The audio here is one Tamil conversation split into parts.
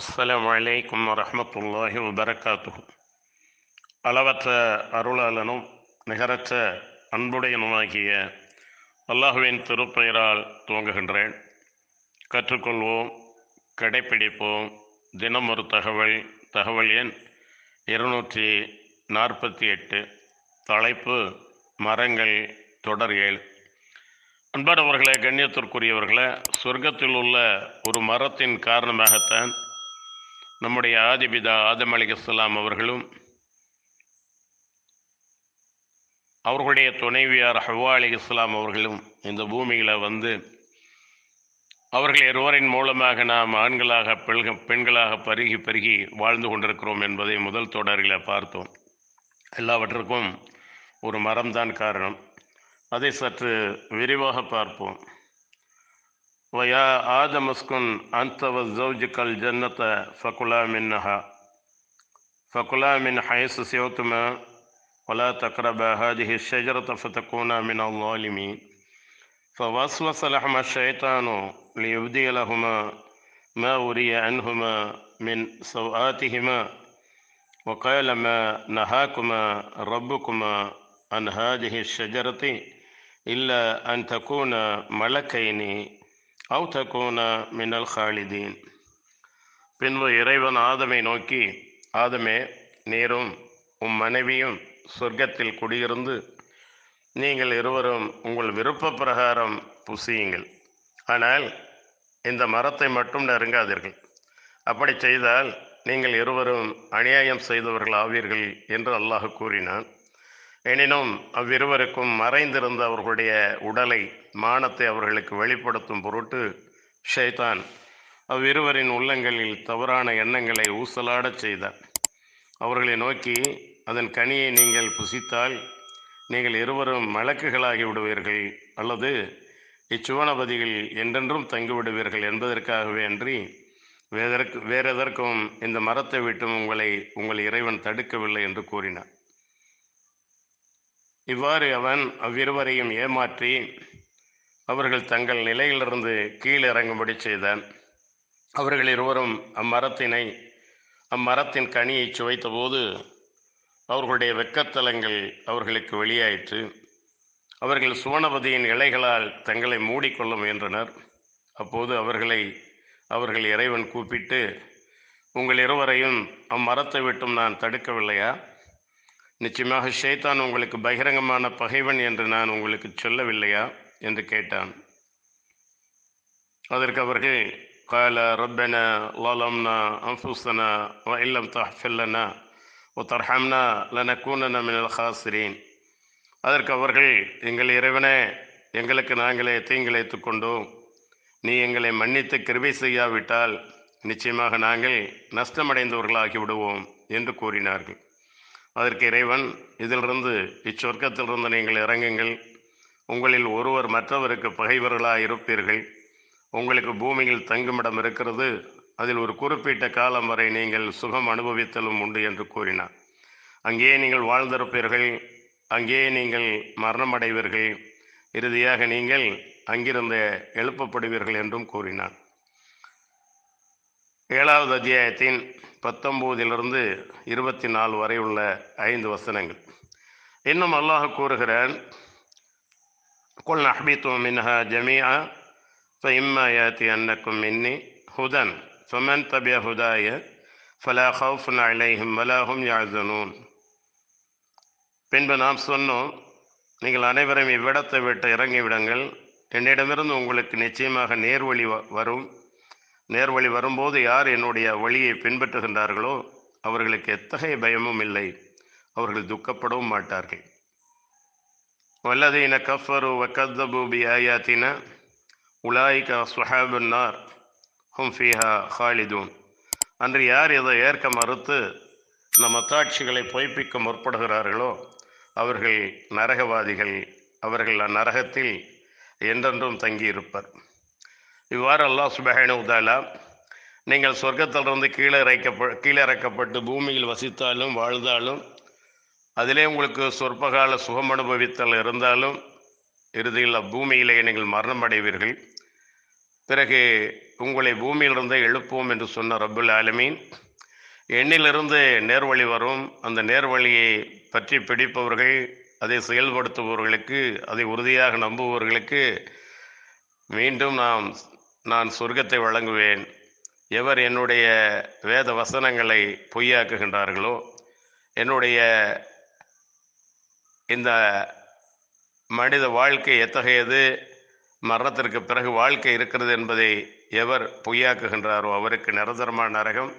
அஸ்லாம் வலைக்கம் வரமத்துல்லாஹி வபரகாத்துஹு. அளவற்ற அருளாளனும் நிகரற்ற அன்புடையனுமாகிய அல்லாஹுவின் திருப்பெயரால் துவங்குகின்றேன். கற்றுக்கொள்வோம் கடைப்பிடிப்போம். தினம் ஒரு தகவல் தகவல் எண் இருநூற்றி நாற்பத்தி எட்டு. தலைப்பு மரங்கள் தொடர் ஏழு. அன்பானவர்களே கண்ணியத்திற்குரியவர்களே சொர்க்கத்தில் உள்ள ஒரு மரத்தின் காரணமாகத்தான் நம்முடைய ஆதிபிதா ஆதம் அலி இஸ்லாம் அவர்களும் அவர்களுடைய துணைவியார் ஹவா அலி இஸ்லாம் அவர்களும் இந்த பூமியில் வந்து அவர்கள் இருவரின் மூலமாக நாம் ஆண்களாக பெண்க பெண்களாக பருகி பெருகி வாழ்ந்து கொண்டிருக்கிறோம் என்பதை முதல் தொடரில் பார்த்தோம். எல்லாவற்றுக்கும் ஒரு மரம்தான் காரணம். அதை சற்று விரிவாக பார்ப்போம். ويا آدم اسكن أنت وزوجك الجنة فكلا منها فكلا من حيث سيوتما ولا تقربا هذه الشجرة فتكونا من الظالمين. فوسوس لهما الشيطان ليبدي لهما ما أري عنهما من سوآتهما. وقال ما نهاكما ربكما عن هذه الشجرة إلا أن تكونا ملكين அவு மின்னல் ஹாலிதீன் பின்பு இறைவன் ஆதமை நோக்கி ஆதமே நீரும் உம் மனைவியும் சொர்க்கத்தில் குடியிருந்து நீங்கள் இருவரும் உங்கள் விருப்ப பிரகாரம் புசியுங்கள். ஆனால் இந்த மரத்தை மட்டும் நெருங்காதீர்கள். அப்படி செய்தால் நீங்கள் இருவரும் அநியாயம் செய்தவர்கள் ஆவீர்கள் என்று அல்லாஹ் கூறினான். எனினும் அவ்விருவருக்கும் மறைந்திருந்த அவர்களுடைய உடலை மானத்தை அவர்களுக்கு வெளிப்படுத்தும் பொருட்டு ஷைதான் அவ்விருவரின் உள்ளங்களில் தவறான எண்ணங்களை ஊசலாடச் செய்தார். அவர்களை நோக்கி அதன் கனியை நீங்கள் புசித்தால் நீங்கள் இருவரும் மலக்குகளாகி விடுவீர்கள் அல்லது இச்சுவனபதிகள் என்றென்றும் தங்கிவிடுவீர்கள் என்பதற்காகவே அன்றி வேதற்கு வேறெதற்கும் இந்த மரத்தை விட்டும் உங்களை உங்கள் இறைவன் தடுக்கவில்லை என்று கூறினார். இவ்வாறு அவன் அவ்விருவரையும் ஏமாற்றி அவர்கள் தங்கள் நிலையிலிருந்து கீழிறங்கும்படி செய்தான் அவர்கள் இருவரும் அம்மரத்தினை அம்மரத்தின் கனியை சுவைத்தபோது அவர்களுடைய வெக்கத்தலங்கள் அவர்களுக்கு வெளியாயிற்று. அவர்கள் சுவனபதியின் இலைகளால் தங்களை மூடிக்கொள்ள முயன்றனர். அப்போது அவர்களை அவர்கள் இறைவன் கூப்பிட்டு உங்கள் இருவரையும் அம்மரத்தை விட்டும் நான் தடுக்கவில்லையா? நிச்சயமாக ஷேத்தான் உங்களுக்கு பகிரங்கமான பகைவன் என்று நான் உங்களுக்கு சொல்லவில்லையா என்று கேட்டான் அதற்கு அவர்கள் قال ربنا ظلمنا أنفسنا وإن لم تغفر لنا وترحمنا لنكونن من الخاسرين அதற்கு அவர்கள் எங்கள் இறைவனே எங்களுக்கு நாங்களே தீங்கிழைத்துக் கொண்டோம் நீ எங்களை மன்னித்து கிருபை செய்யாவிட்டால் நிச்சயமாக நாங்கள் நஷ்டமடைந்தவர்களாகி விடுவோம் என்று கூறினார்கள் அதற்கு இறைவன் இதிலிருந்து இச்சொர்க்கத்திலிருந்து நீங்கள் இறங்குங்கள். உங்களில் ஒருவர் மற்றவருக்கு பகைவர்களாக இருப்பீர்கள். உங்களுக்கு பூமியில் தங்குமிடம் இருக்கிறது. அதில் ஒரு குறிப்பிட்ட காலம் வரை நீங்கள் சுகம் அனுபவித்தலும் உண்டு என்று கூறினார். அங்கேயே நீங்கள் வாழ்ந்திருப்பீர்கள். அங்கேயே நீங்கள் மரணமடைவீர்கள். இறுதியாக நீங்கள் அங்கிருந்து எழுப்பப்படுவீர்கள் என்றும் கூறினார். ஏழாவது அத்தியாயத்தின் பத்தொம்போதிலிருந்து இருபத்தி நாலு வரை உள்ள ஐந்து வசனங்கள் இன்னும் அல்லாஹ் கூறுகிறான் கொல் நஹ்பித்தும் மின்ஹா ஜமியா فإما يأتينكم مني هدى فمن تبع هداي فلا خوف عليهم ولا هم يحزنون பின்பு நாம் சொன்னோம் நீங்கள் அனைவரும் இவ்விடத்தை விட்டு இறங்கிவிடுங்கள் என்னிடமிருந்து உங்களுக்கு நிச்சயமாக நேர்வழி வரும் நேர்வழி வரும்போது யார் என்னுடைய வழியை பின்பற்றுகின்றார்களோ அவர்களுக்கு எத்தகைய பயமும் இல்லை. அவர்கள் துக்கப்படவும் மாட்டார்கள். வல்லதீன கஃபரு வக்கத்தபூபி ஆயாத்தின உலாய்க சுஹாபுன்னார் ஹும் ஃபீஹா ஹாலிதூன். அன்று யார் இதை ஏற்க மறுத்து நம் அத்தாட்சிகளை பொய்ப்பிக்க முற்படுகிறார்களோ அவர்கள் நரகவாதிகள் அவர்கள் அந்நரகத்தில் என்றென்றும் தங்கியிருப்பர். இவ்வாறு அல்லாஹ் சுபஹானு உதாலா நீங்கள் சொர்க்கத்திலிருந்து கீழே இறைக்கப்ப கீழே இறக்கப்பட்டு பூமியில் வசித்தாலும் வாழ்ந்தாலும் அதிலே உங்களுக்கு சொற்பகால சுகம் அனுபவித்தல் இருந்தாலும் இறுதியில் அப்பூமியிலே நீங்கள் மரணம் அடைவீர்கள். பிறகு உங்களை பூமியிலிருந்து எழுப்புவோம் என்று சொன்ன ரப்புல் ஆலமீன் எண்ணிலிருந்து நேர்வழி வரும். அந்த நேர்வழியை பற்றி பிடிப்பவர்கள் அதை செயல்படுத்துபவர்களுக்கு அதை உறுதியாக நம்புபவர்களுக்கு மீண்டும் நாம் நான் சொர்க்கத்தை வழங்குவேன். எவர் என்னுடைய வேத வசனங்களை பொய்யாக்குகின்றார்களோ என்னுடைய இந்த மனித வாழ்க்கை எத்தகையது மரணத்திற்கு பிறகு வாழ்க்கை இருக்கிறது என்பதை எவர் பொய்யாக்குகின்றாரோ அவருக்கு நிரந்தரமான நரகம்.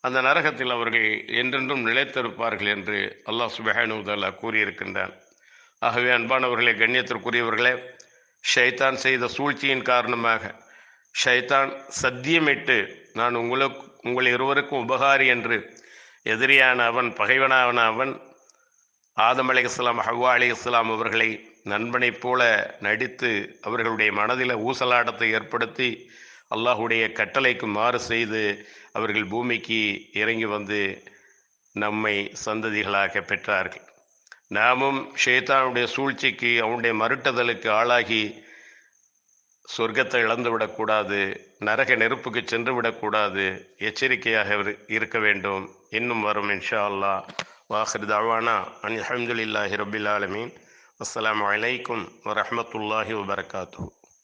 அந்த நரகத்தில் அவர்கள் என்றென்றும் நிலைத்திருப்பார்கள் என்று அல்லாஹ் சுபஹானுதல்லா கூறியிருக்கின்றான். ஆகவே அன்பானவர்களே கண்ணியத்திற்குரியவர்களே ஷைத்தான் செய்த சூழ்ச்சியின் காரணமாக ஷைத்தான் சத்தியமிட்டு நான் உங்களுக்கு உங்கள் இருவருக்கும் உபகாரி என்று எதிரியான அவன் பகைவனான அவன் ஆதம் அலி இஸ்லாம் ஹவ்வா அலி இஸ்லாம் அவர்களை நண்பனைப் போல நடித்து அவர்களுடைய மனதில் ஊசலாட்டத்தை ஏற்படுத்தி அல்லாஹுடைய கட்டளைக்கு மாறு செய்து அவர்கள் பூமிக்கு இறங்கி வந்து நம்மை சந்ததிகளாக பெற்றார்கள். நாமும் ஷேத்தானுடைய சூழ்ச்சிக்கு அவனுடைய மறுட்டுதலுக்கு ஆளாகி சொர்க்கத்தை இழந்து விடக்கூடாது நரக நெருப்புக்கு சென்று விடக்கூடாது எச்சரிக்கையாக இருக்க வேண்டும். இன்னும் வரும் இன்ஷா அல்லா வாஹர் தாவானா அன் அஹமதுல்லாஹி ரபில் ஆலமீன் அஸ்லாம் வலைக்கும் வரமத்துல்லாஹி வபர்காத்தூ